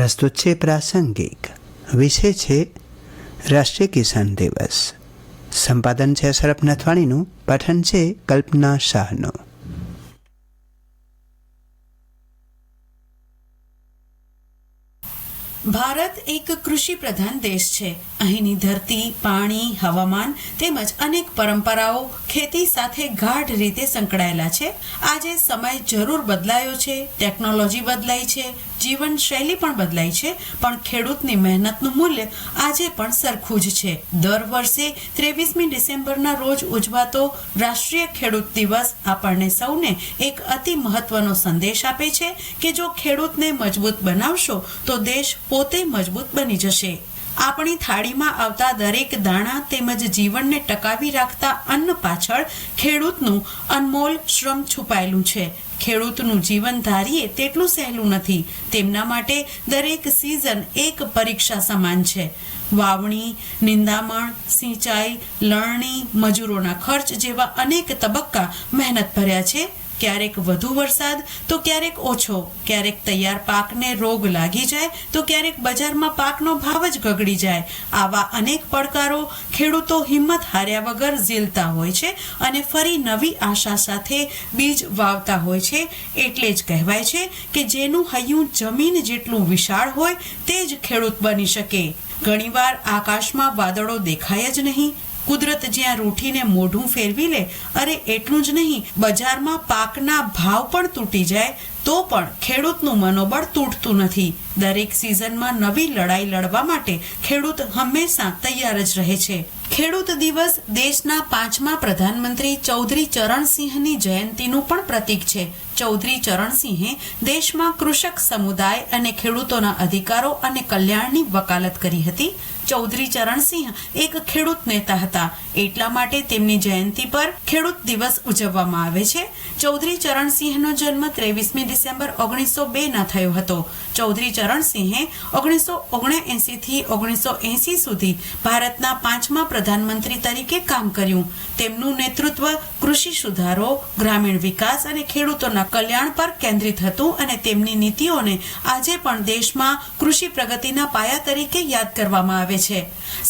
પ્રસ્તુત છે પ્રાસંગિક. વિષય છે રાષ્ટ્રીય કિસાન દિવસ. સંપાદન છે શરફ નથવાણીનું, પઠન છે કલ્પના શાહનું. ભારત એક કૃષિ પ્રધાન દેશ છે. અહીંની ધરતી, પાણી, હવામાન તેમજ અનેક પરંપરાઓ ખેતી સાથે ગાઢ રીતે સંકળાયેલા છે. આજે સમય જરૂર બદલાયો છે, ટેકનોલોજી બદલાઈ છે જીવનશૈલી પણ બદલાઈ છે, પણ ખેડૂતની મહેનતનું મૂલ્ય આજે પણ સરખું જ છે. દર વર્ષે ત્રેવીસમી ડિસેમ્બરના રોજ ઉજવાતો રાષ્ટ્રીય ખેડૂત દિવસ આપણને સૌને એક અતિ મહત્વનો સંદેશ આપે છે કે જો ખેડૂતને મજબૂત બનાવશો, તો દેશ પોતે મજબૂત બની જશે. આપણી થાળીમાં આવતા દરેક દાણા તેમજ જીવનને ટકાવી રાખતા અન્ન પાછળ ખેડૂતનું અનમોલ શ્રમ છુપાયેલું છે. ખેડૂતનું જીવન ધારીએ તેટલું સહેલું નથી. તેમના માટે દરેક સિઝન એક પરીક્ષા સમાન છે. વાવણી, નિંદામણ, સિંચાઈ, લણણી, મજૂરોના ખર્ચ જેવા અનેક તબક્કા મહેનત ભર્યા છે. ક્યારેક વધુ વરસાદ, તો ક્યારેક ઓછો. ક્યારેક તૈયાર પાકને રોગ લાગી જાય, તો ક્યારેક બજારમાં પાકનો ભાવ જ ગગડી જાય. આવા અનેક પડકારો ખેડૂતો હિંમત હાર્યા વગર ઝીલતા હોય છે અને ફરી નવી આશા સાથે બીજ વાવતા હોય છે. એટલે જ કહેવાય છે કે જેનું હૈયું જમીન જેટલું વિશાળ હોય, તે જ ખેડૂત બની શકે. ઘણીવાર આકાશમાં વાદળો દેખાય જ નહીં. કુદરત જ્યાં રૂઠીને મોઢું ફેરવી લે, અરે એટલું જ નહીં, બજારમાં પાકના ભાવ પણ તૂટી જાય, તો પણ ખેડૂતનું મનોબળ તૂટતું નથી. દરેક સિઝનમાં નવી લડાઈ લડવા માટે ખેડૂત હંમેશા તૈયાર જ રહે છે. ખેડૂત દિવસ દેશના પાંચમા પ્રધાનમંત્રી ચૌધરી ચરણસિંહની જયંતિનું પણ પ્રતીક છે. ચૌધરી ચરણસિંહે દેશમાં કૃષક સમુદાય અને ખેડૂતોના અધિકારો અને કલ્યાણની વકાલત કરી હતી. ચૌધરી ચરણસિંહ એક ખેડૂત નેતા હતા. એટલા માટે તેમની જયંતિ પર ખેડૂત દિવસ ઉજવવામાં આવે છે. ચૌધરી ચરણસિંહનો જન્મ ત્રેવીસમી ડિસેમ્બર ઓગણીસો બે ના થયો હતો. ચૌધરી ચરણસિંહે ઓગણીસો ઓગણએસી થી ઓગણીસો એસી સુધી ભારતના પાંચમા પ્રધાનમંત્રી તરીકે કામ કર્યું. તેમનું નેતૃત્વ કૃષિ સુધારો, ગ્રામીણ વિકાસ અને ખેડૂતોના કલ્યાણ પર કેન્દ્રિત હતું અને તેમની નીતિઓને આજે પણ દેશમાં કૃષિ પ્રગતિના પાયા તરીકે યાદ કરવામાં આવે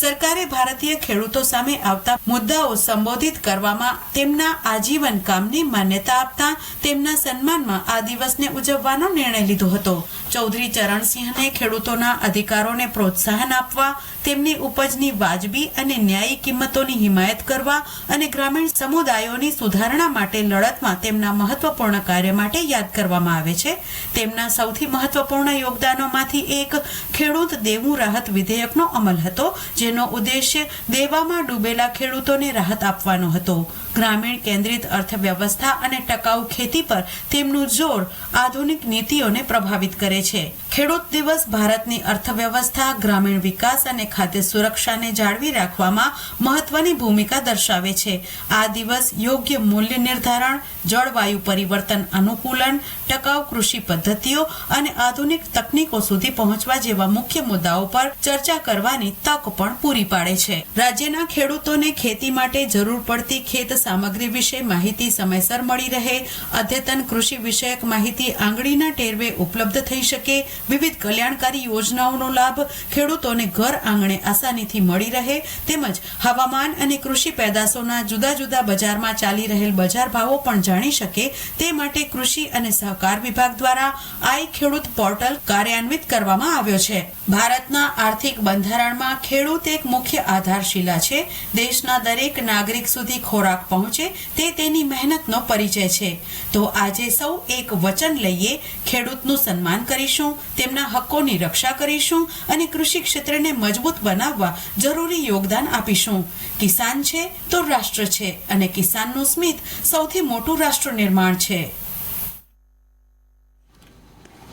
સરકારે ભારતીય ખેડૂતો સામે આવતા મુદ્દાઓ સંબોધિત કરવામાં તેમના આજીવન કામની માન્યતા આપતા તેમના સન્માનમાં આ દિવસને ઉજવવાનો નિર્ણય લીધો હતો. ચૌધરી ચરણસિંહને ખેડૂતોના અધિકારોને પ્રોત્સાહન આપવા, તેમની ઉપજની વાજબી અને ન્યાયી કિંમતોની હિમાયત કરવા અને ગ્રામીણ સમુદાયોની સુધારણા માટે લડતમાં તેમના મહત્વપૂર્ણ કાર્ય માટે યાદ કરવામાં આવે છે. તેમના સૌથી મહત્વપૂર્ણ યોગદાનોમાંથી એક ખેડૂત દેવું રાહત વિધેયકનો અમલ હતો, જેનો ઉદ્દેશ્ય દેવામાં ડૂબેલા ખેડૂતોને રાહત આપવાનો હતો. ગ્રામીણ કેન્દ્રિત અર્થવ્યવસ્થા અને ટકાઉ ખેતી પર તેમનું જોર આધુનિક નીતિઓને પ્રભાવિત કરે છે. ખેડૂત દિવસ ભારતની અર્થવ્યવસ્થા, ગ્રામીણ વિકાસ અને ખાદ્ય સુરક્ષાને જાળવી રાખવામાં મહત્વની ભૂમિકા દર્શાવે છે. આ દિવસ યોગ્ય મૂલ્ય નિર્ધારણ, જળવાયુ પરિવર્તન અનુકૂલન, ટકાઉ કૃષિ પદ્ધતિઓ અને આધુનિક તકનીકો સુધી પહોંચવા જેવા મુખ્ય મુદ્દાઓ પર ચર્ચા કરવાની તક પણ પૂરી પાડે છે. રાજ્યના ખેડૂતોને ખેતી માટે જરૂર પડતી ખેત સામગ્રી વિશે માહિતી સમયસર મળી રહે. અદ્યતન કૃષિ વિષયક માહિતી આંગળીના ટેરવે ઉપલબ્ધ થઈ શકે. વિવિધ કલ્યાણકારી યોજનાઓનો લાભ ખેડૂતોને ઘર આંગણે આસાનીથી મળી રહે તેમજ હવામાન અને કૃષિ પેદાશોના જુદા જુદા બજારમાં ચાલી રહેલ બજાર ભાવો પણ જાણી શકે તે માટે કૃષિ અને સહકાર વિભાગ દ્વારા આઈ ખેડૂત પોર્ટલ કાર્યાન્વિત કરવામાં આવ્યો છે. ભારતના આર્થિક બંધારણમાં ખેડૂત એક મુખ્ય આધારશિલા છે. દેશના દરેક નાગરિક સુધી ખોરાક પહોંચે તે તેની મહેનતનો પરિચય છે. તો આજે સૌ એક વચન લઈએ, ખેડૂતનું સન્માન કરીશું. તેમના હકોની રક્ષા કરીશું અને કૃષિ ક્ષેત્રને મજબૂત બનાવવા જરૂરી યોગદાન આપીશું. કિસાન છે તો રાષ્ટ્ર છે અને કિસાનનું સ્મિત સૌથી મોટું રાષ્ટ્ર નિર્માણ છે.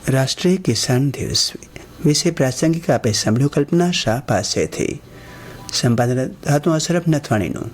રાષ્ટ્રીય કિસાન દિવસ વિશે પ્રાસંગિક આપે સાંભળ્યું કલ્પના શાહ પાસેથી. સંપાદન હતું અશરફ નથવાણીનું.